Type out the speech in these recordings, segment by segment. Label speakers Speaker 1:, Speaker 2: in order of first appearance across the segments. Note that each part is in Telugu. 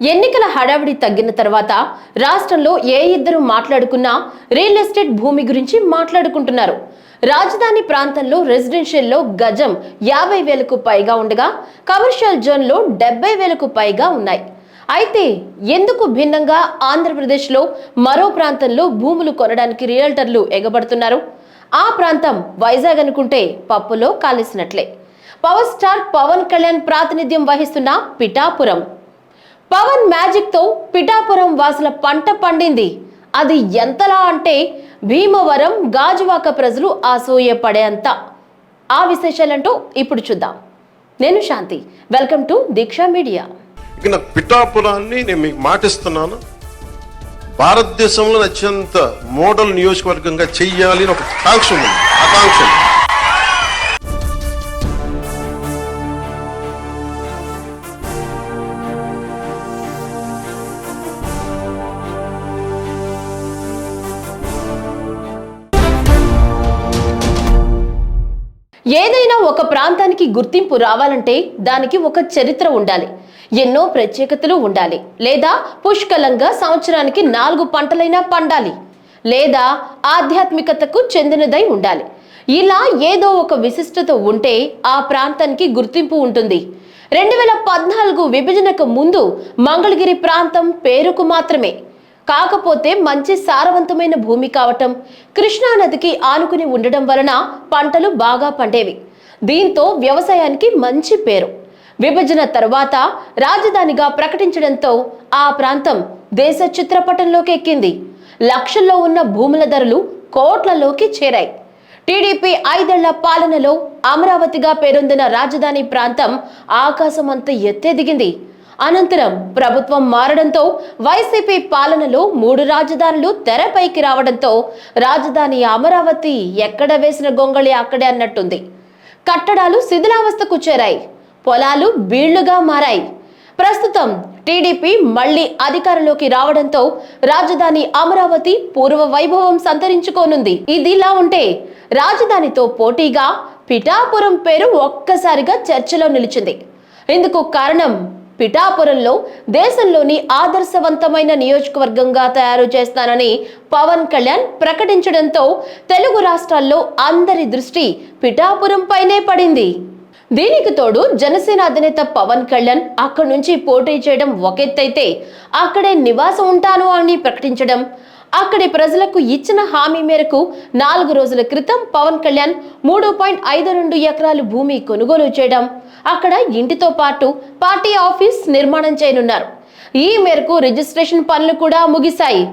Speaker 1: ఎన్నికల హడావిడి తగ్గిన తర్వాత రాష్ట్రంలో ఏ ఇద్దరు మాట్లాడుకున్నా రియల్ ఎస్టేట్ భూమి గురించి మాట్లాడుకుంటున్నారు. రాజధాని ప్రాంతంలో రెసిడెన్షియల్లో గజం యాభై వేలకు పైగా ఉండగా కమర్షియల్ జోన్లో డెబ్బై వేలకు పైగా ఉన్నాయి. అయితే ఎందుకు భిన్నంగా ఆంధ్రప్రదేశ్లో మరో ప్రాంతంలో భూములు కొనడానికి రియల్టర్లు ఎగబడుతున్నారు? ఆ ప్రాంతం వైజాగ్ అనుకుంటే పప్పులో కాలేసినట్లే. పవర్ స్టార్ పవన్ కళ్యాణ్ ప్రాతినిధ్యం వహిస్తున్న పిఠాపురం. పవన్ మ్యాజిక్తో పిఠాపురం వాసుల పంట పండింది. అది ఎంతలా అంటే భీమవరం గాజువాక ప్రజలు అసూయపడేంత ఆ విశేషాలంటూ ఇప్పుడు చూద్దాం. నేను Shanti. Welcome to Deeksha media.
Speaker 2: ఇక పిఠాపురాన్ని నేను మీకు మాటిస్తున్నాను. భారతదేశంలో అత్యంత మోడల్ నియోజకవర్గంగా చెయ్యాలి అని ఒక ఆకాంక్ష ఉంది. ఆకాంక్ష.
Speaker 1: ఏదైనా ఒక ప్రాంతానికి గుర్తింపు రావాలంటే దానికి ఒక చరిత్ర ఉండాలి. ఎన్నో ప్రత్యేకతలు ఉండాలి. లేదా పుష్కలంగా సంవత్సరానికి నాలుగు పంటలైనా పండాలి. లేదా ఆధ్యాత్మికతకు చెందినదై ఉండాలి. ఇలా ఏదో ఒక విశిష్టత ఉంటే ఆ ప్రాంతానికి గుర్తింపు ఉంటుంది. రెండు వేల పద్నాలుగు విభజనకు ముందు మంగళగిరి ప్రాంతం పేరుకు మాత్రమే. కాకపోతే మంచి సారవంతమైన భూమి కావటం కృష్ణా నదికి ఆనుకుని ఉండడం వలన పంటలు బాగా పండేవి. దీంతో వ్యవసాయానికి మంచి పేరు. విభజన తర్వాత రాజధానిగా ప్రకటించడంతో ఆ ప్రాంతం దేశ చిత్రపటంలోకి ఎక్కింది. లక్షల్లో ఉన్న భూముల ధరలు కోట్లలోకి చేరాయి. టీడీపీ ఐదేళ్ళ పాలనలో అమరావతిగా పేరొందిన రాజధాని ప్రాంతం ఆకాశమంత ఎత్తెదిగింది. అనంతరం ప్రభుత్వం మారడంతో వైసీపీ పాలనలో మూడు రాజధానులు తెరపైకి రావడంతో రాజధాని అమరావతి ఎక్కడ వేసిన గొంగళి అక్కడే అన్నట్టుంది. కట్టడాలు శిథిలావస్థకు చేరాయి. పొలాలు బీళ్ళుగా మారాయి. ప్రస్తుతం టీడీపీ మళ్ళీ అధికారంలోకి రావడంతో రాజధాని అమరావతి పూర్వ వైభవం సంతరించుకోనుంది. ఇదిలా ఉంటే రాజధానితో పోటీగా పిఠాపురం పేరు ఒక్కసారిగా చర్చలో నిలిచింది. ఇందుకు కారణం పిఠాపురంలో దేశంలోని ఆదర్శవంతమైన నియోజకవర్గంగా తయారు చేస్తానని పవన్ కళ్యాణ్ ప్రకటించడంతో తెలుగు రాష్ట్రాల్లో అందరి దృష్టి పిఠాపురం పైనే పడింది. దీనికి తోడు జనసేన అధినేత పవన్ కళ్యాణ్ అక్కడి నుంచి పోటీ చేయడం ఒకెత్తైతే అక్కడే నివాసం ఉంటాను అని ప్రకటించడం అక్కడి ప్రజలకు ఇచ్చిన హామీ మేరకు నాలుగు రోజుల క్రితం పవన్ కళ్యాణ్ మూడు పాయింట్ ఐదు రెండు ఎకరాలు భూమి కొనుగోలు చేయడం. అక్కడ ఇంటితో పాటు పార్టీ ఆఫీస్ నిర్మాణం చేయనున్నారు. ఈ మేరకు రిజిస్ట్రేషన్ పనులు కూడా ముగిశాయి.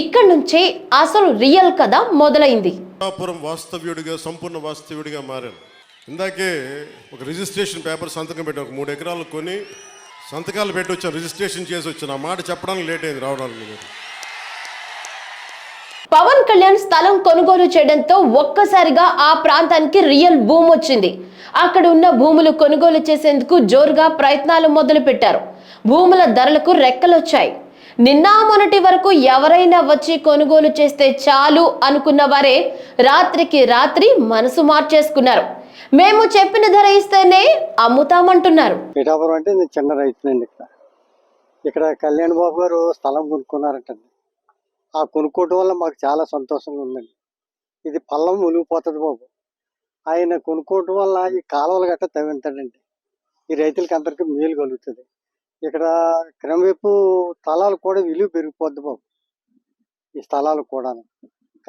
Speaker 1: ఇక్కడి నుంచే అసలు రియల్ కథ మొదలైంది.
Speaker 2: వాస్తవ్యుడిగా సంపూర్ణ వాస్తవ్యుడిగా మారాను ఇందాకే ఒక రిజిస్ట్రేషన్ పేపర్ సంతకం పెట్టి ఒక మూడు ఎకరాలు కొని సంతకాలు పెట్టి వచ్చాను రిజిస్ట్రేషన్ చేసి వచ్చాను ఆ మాట చెప్పడానికి లేట్ అయింది రావడానికి.
Speaker 1: పవన్ కళ్యాణ్ స్థలం కొనుగోలు చేయడంతో ఒక్కసారిగా ఆ ప్రాంతానికి రియల్ భూమి వచ్చింది. అక్కడ ఉన్న భూములు కొనుగోలు చేసేందుకు జోరుగా ప్రయత్నాలు మొదలు పెట్టారు భూముల ధరలకు రెక్కలొచ్చాయి. నిన్న మొన్నటి వరకు ఎవరైనా వచ్చి కొనుగోలు చేస్తే చాలు అనుకున్న వారే రాత్రికి రాత్రి మనసు మార్చేసుకున్నారు. మేము చెప్పిన ధర ఇస్తేనే అమ్ముతామంటున్నారు.
Speaker 3: పిఠాపురం అంటే నేను చిన్న రైతునండి ఇక్కడ. ఇక్కడ కళ్యాణ్ బాబు గారు స్థలం కొనుక్కున్నారంటండి. ఆ కొనుక్కోవటం వల్ల మాకు చాలా సంతోషంగా ఉందండి. ఇది పల్లం మునిగిపోతుంది బాబు. ఆయన కొనుక్కోవటం వల్ల ఈ కాలువలు గట్ట తవ్వింతాడండి ఈ రైతులకి అందరికీ మేలు కలుగుతుంది. ఇక్కడ క్రమవైపు స్థలాలు కూడా విలువ పెరిగిపోద్ది బాబు. ఈ స్థలాలు కూడా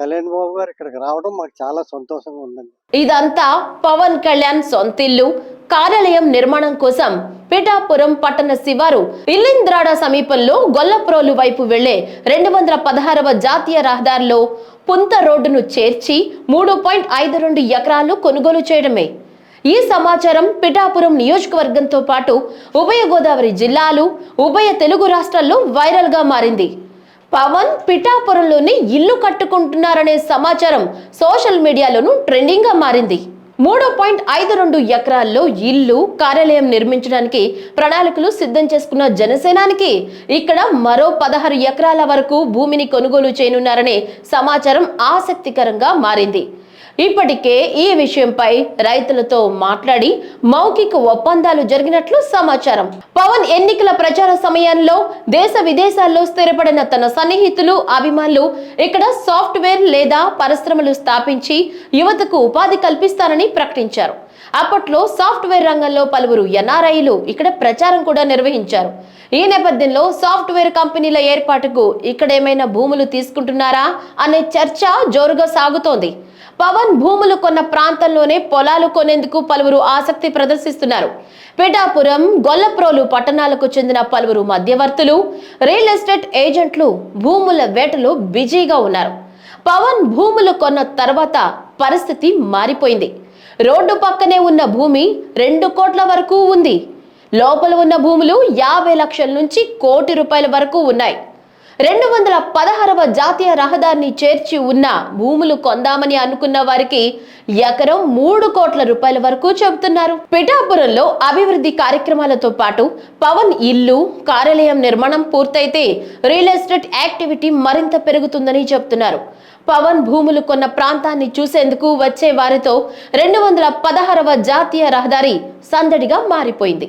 Speaker 3: కళ్యాణ్ బాబు గారు ఇక్కడికి రావడం మాకు చాలా సంతోషంగా ఉందండి.
Speaker 1: ఇదంతా పవన్ కళ్యాణ్ సొంతిల్లు కార్యాలయం నిర్మాణం కోసం పిఠాపురం పట్టణ శివారు ఇల్లింద్రాడ సమీపంలో గొల్లప్రోలు వైపు వెళ్ళే రెండు వందల పదహారవ జాతీయ రహదారిలో పుంత రోడ్డును చేర్చి మూడు పాయింట్ ఐదు రెండు ఎకరాలు కొనుగోలు చేయడమే. ఈ సమాచారం పిఠాపురం నియోజకవర్గంతో పాటు ఉభయ గోదావరి జిల్లాలు ఉభయ తెలుగు రాష్ట్రాల్లో వైరల్గా మారింది. పవన్ పిఠాపురంలోని ఇల్లు కట్టుకుంటున్నారనే సమాచారం సోషల్ మీడియాలోనూ ట్రెండింగ్గా మారింది. మూడు పాయింట్ ఐదు రెండు ఎకరాల్లో ఇల్లు కార్యాలయం నిర్మించడానికి ప్రణాళికలు సిద్ధం చేసుకున్న జనసేనానికి ఇక్కడ మరో పదహారు ఎకరాల వరకు భూమిని కొనుగోలు చేయనున్నారనే సమాచారం ఆసక్తికరంగా మారింది. ఇప్పటికే ఈ విషయంపై రైతులతో మాట్లాడి మౌఖిక ఒప్పందాలు జరిగినట్లు సమాచారం. పవన్ ఎన్నికల ప్రచార సమయంలో దేశ విదేశాల్లో స్థిరపడిన తన సన్నిహితులు అభిమానులు ఇక్కడ సాఫ్ట్వేర్ లేదా పరిశ్రమలు స్థాపించి యువతకు ఉపాధి కల్పిస్తారని ప్రకటించారు. అప్పట్లో సాఫ్ట్వేర్ రంగంలో పలువురు ఎన్ఆర్ఐలు ఇక్కడ ప్రచారం కూడా నిర్వహించారు. ఈ నేపథ్యంలో సాఫ్ట్వేర్ కంపెనీల ఏర్పాటుకు ఇక్కడ ఏమైనా భూములు తీసుకుంటున్నారా అనే చర్చ జోరుగా సాగుతోంది. పవన్ భూములు కొన్న ప్రాంతంలోనే పొలాలు కొనేందుకు పలువురు ఆసక్తి ప్రదర్శిస్తున్నారు. పిఠాపురం గొల్లప్రోలు పట్టణాలకు చెందిన పలువురు మధ్యవర్తులు రియల్ ఎస్టేట్ ఏజెంట్లు భూముల వేటలో బిజీగా ఉన్నారు. పవన్ భూములు కొన్న తర్వాత పరిస్థితి మారిపోయింది. రోడ్డు పక్కనే ఉన్న భూమి రెండు కోట్ల వరకు ఉంది. లోపల ఉన్న భూములు యాభై లక్షల నుంచి కోటి రూపాయల వరకు ఉన్నాయి. రెండు వందల పదహారవ జాతీయ రహదారిని చేర్చి ఉన్న భూములు కొందామని అనుకున్న వారికి ఎకరం మూడు కోట్ల రూపాయల వరకు చెబుతున్నారు. పిఠాపురంలో అభివృద్ధి కార్యక్రమాలతో పాటు పవన్ ఇల్లు కార్యాలయం నిర్మాణం పూర్తయితే రియల్ ఎస్టేట్ యాక్టివిటీ మరింత పెరుగుతుందని చెబుతున్నారు. పవన్ భూములు కొన్న ప్రాంతాన్ని చూసేందుకు వచ్చే వారితో రెండు వందల పదహారవ జాతీయ రహదారి సందడిగా మారిపోయింది.